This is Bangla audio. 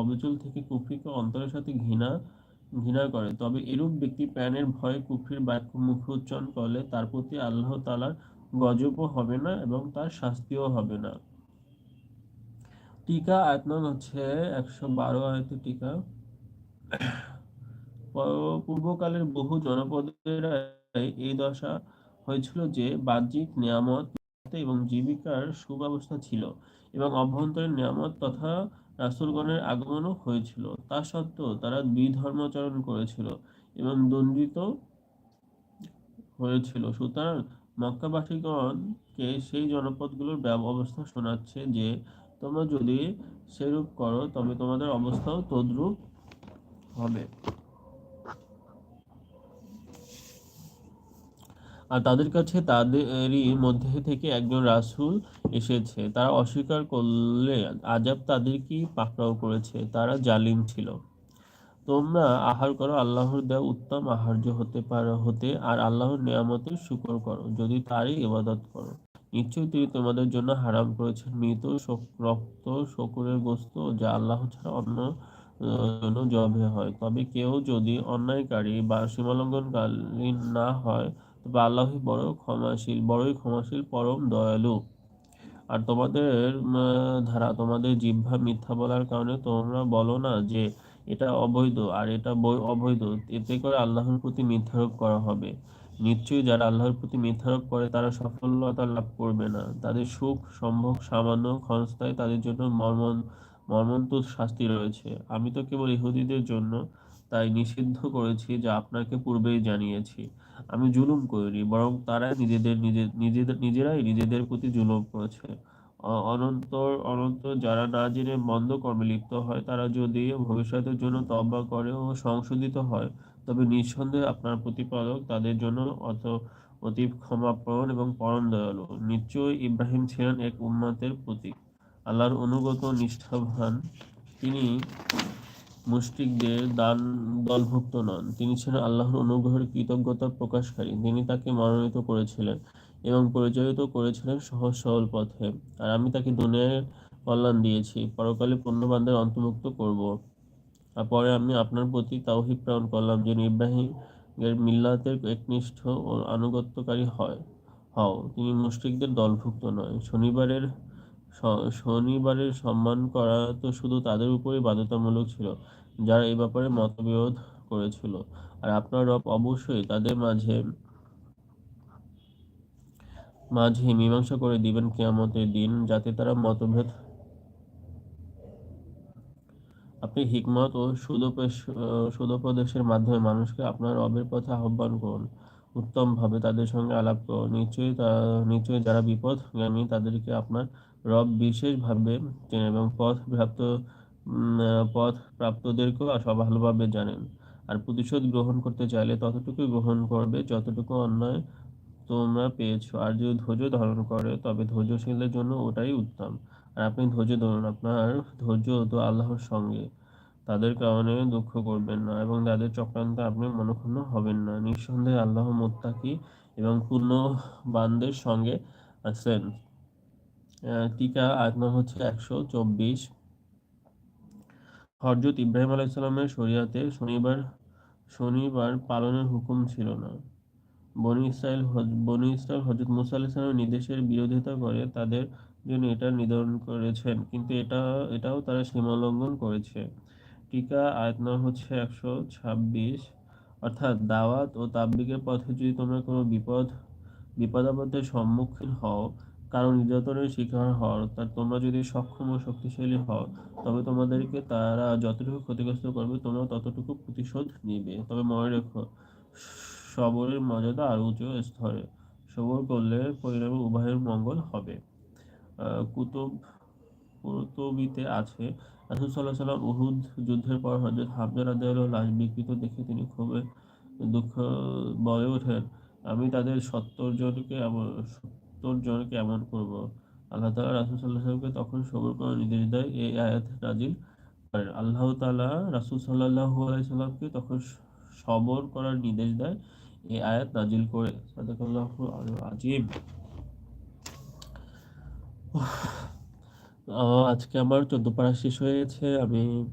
অবিচল থেকে কুফরিকে অন্তরের সাথে ঘৃণা ঘৃণা করে। তবে এরূপ ব্যক্তি প্রাণের ভয়ে কুফরির বাক্য মুখে উচ্চারণ করলে তার প্রতি আল্লাহ তালার গজবও হবে না এবং তার শাস্তিও হবে না। টিকা আয়াত নং হচ্ছে একশো বারো আয়তের টিকা। পূর্বকালের বহু জনপদের এই দশা হয়েছিল যে বাহ্যিক নিয়ামত এবং জীবিকার সুব্যবস্থা ছিল এবং অভ্যন্তরীণ নিয়ামত তথা রাসুলগণের আগমনও হয়েছিল। তা সত্ত্বেও তারা দুই ধর্মাচরণ করেছিল এবং দণ্ডিত হয়েছিল। সুতরাং মক্কাবাসীগণকে সেই জনপদগুলোর অবস্থা শোনাচ্ছে যে, তোমরা যদি সেরূপ করো, তবে তোমাদের অবস্থাও তদ্রূপ হবে। আর তাদের কাছে তাদেরই মধ্যে থেকে একজন রাসূল এসেছে। তারা অস্বীকার করলে আজাব তাদেরকেই পাকড়াও করেছে। তারা জালিম ছিল। তোমরা আহার করো, আল্লাহর দেওয়া উত্তম আহার্য হতে পারো, হতে আর আল্লাহর নিয়ামতের শুকর করো, যদি তারই ইবাদত করো। নিশ্চয়ই তিনি তোমাদের জন্য হারাম করেছেন। মৃত রক্ত শকুরের গোস্ত, যা আল্লাহ ছাড়া অন্য জন্য জবে হয়। তবে কেউ যদি অন্যায়কারী বা সীমালঙ্ঘনকালীন না হয় তবে আল্লাহ বড় ক্ষমাশীল, বড়ই ক্ষমাশীল, পরম দয়ালু। আর তোমাদের ধারা, তোমাদের জিহ্বা মিথ্যা বলার কারণে তোমরা বলো না যে এটা অবৈধ আর এটা অবৈধ। এতে করে আল্লাহর প্রতি মিথ্যারোপ করা হবে। নিশ্চয়ই যারা আল্লাহর প্রতি মিথ্যারোপ করে, তারা সফলতা লাভ করবে না। তাদের সুখ সম্ভব সামান্য ক্ষণস্থায় তাদের জন্য মর্মন মর্মন্ত শাস্তি রয়েছে। আমি তো কেবল ইহুদিদের জন্য তাই নিষিদ্ধ করেছি যা আপনাকে পূর্বেই জানিয়েছি। আমি জুলুম করিনি, বরং তারা নিজেদের নিজেদের, নিজেরাই নিজেদের প্রতি জুলুম করেছে। অনন্তর, অনন্ত যারা না জেনে মন্দ কর্মে লিপ্ত হয়, তারা যদি ভবিষ্যতের জন্য তব্বা করে ও সংশোধিত হয়, তবে নিঃসন্দেহে আপনার প্রতিপালক তাদের জন্য অত অতি ক্ষমাপণ এবং পরম দয়ালু নিশ্চয়ই ইব্রাহিম ছিলেন এক উন্মাতের প্রতীক। আল্লাহর অনুগত নিষ্ঠাবান। তিনি মুশরিকদের দান দলভুক্ত নন। তিনি ছিলেন আল্লাহর অনুগ্রহের কৃতজ্ঞতা প্রকাশকারী। তিনি তাকে মনোনীত করেছিলেন এবং পরিচালিত করেছিলেন সহজ সরল পথে। আর আমি তাকে দুনিয়ায় কল্যাণ দিয়েছি, পরকালে পুণ্যবানদের অন্তর্ভুক্ত করব। আর পরে আমি আপনার প্রতি তাওহিদ প্রাণ করলাম যে ইব্রাহিম এর মিল্লাতের একনিষ্ঠ ও আনুগত্যকারী হয় হও। তিনি মুশরিকদের দলভুক্ত নয়। শনিবারের শনিবারের সম্মান করা তো শুধু তাদের উপরই বাধ্যতামূলক ছিল, যারা এই ব্যাপারে মতবিরোধ করেছিল। আর আপনার রব অবশ্যই তাদের মাঝে মাঝে মীমাংসা করে দিবেন কেয়ামতের দিন, যাতে তারা মতভেদ, আপনি হিকমত ও সুদোপদেশের মাধ্যমে মানুষকে আপনার রবের পথে আহ্বান করুন। উত্তমভাবে তাদের সঙ্গে আলাপ করুন। নিশ্চয়ই নিশ্চয়ই যারা বিপদ বিপদগামী তাদেরকে আপনার রব বিশেষভাবে চেনেন এবং পথ প্রাপ্ত পথ প্রাপ্তদেরকেও ভালোভাবে জানেন। আর প্রতিশোধ গ্রহণ করতে চাইলে ততটুকু গ্রহণ করবে যতটুকু অন্যায় তোমরা পেয়েছ। আর যদি ধৈর্য ধারণ করে, তবে ধৈর্যশীলদের জন্য ওটাই উত্তম। আর আপনি ধৈর্য ধরুন, আপনার ধৈর্য তো আল্লাহর সঙ্গে। তাদের কারণে দুঃখ করবেন না এবং তাদের চক্রান্তে আপনি মনক্ষুণ্ণ হবেন না। নিঃসন্দেহে আল্লাহ মোত্তাকি এবং পূর্ণ বানদের সঙ্গে আছেন। টিকা আয়াত হচ্ছে একশো চব্বিশ। হরজত ইব্রাহিম আলাইসাল্লামের শরিয়াতে শনিবার শনিবার পালনের হুকুম ছিল না। বনি ইসরায়েল বনি ইসরায়েল হজরত মুসা আলাইসালামের নির্দেশের বিরোধিতা করে তাদের জন্য এটা নির্ধারণ করেছেন, কিন্তু এটা, এটাও তারা সীমালঙ্ঘন করেছে। টিকা আয়তন হচ্ছে একশো ছাব্বিশ। অর্থাৎ দাওয়াত ও তাবলিগের পথে যদি তোমরা কোনো বিপদ, বিপদাপদের সম্মুখীন হও কারণ নির্যাতনের শিকার হও অর্থাৎ তোমরা যদি সক্ষম ও শক্তিশালী হও, তবে তোমাদেরকে তারা যতটুকু ক্ষতিগ্রস্ত করবে, তোমরা ততটুকু প্রতিশোধ নিবে। তবে মনে রেখো সবরের মর্যাদা আরও উঁচু স্তরে। সবর করলে পরিণামে উভয়ের মঙ্গল হবে। কুতুব, কুতুবিতে আছে, রাসুল সাল্লাহ সাল্লাম উহুদ যুদ্ধের পর হজরত হামজা রাদের লাশ বিকৃত দেখে তিনি খুবই দুঃখ বলে ওঠেন, আমি তাদের সত্তর জনকে সত্তর জনকে এমন করব? আল্লাহ তালা রাসুল সাল্লাহ সাল্লামকে তখন সবর করার নির্দেশ দেয়, এই আয়াত নাজিল করেন। আল্লাহ তালা রাসুল সাল্লাহ আলাইসাল্লামকে তখন সবর করার নির্দেশ দেয়, এই আয়াত নাজিল করে। সাদাকাল্লাহ আজিব আজকে আমার চোদ্দ পাড়া শেষ হয়ে গেছে, আমি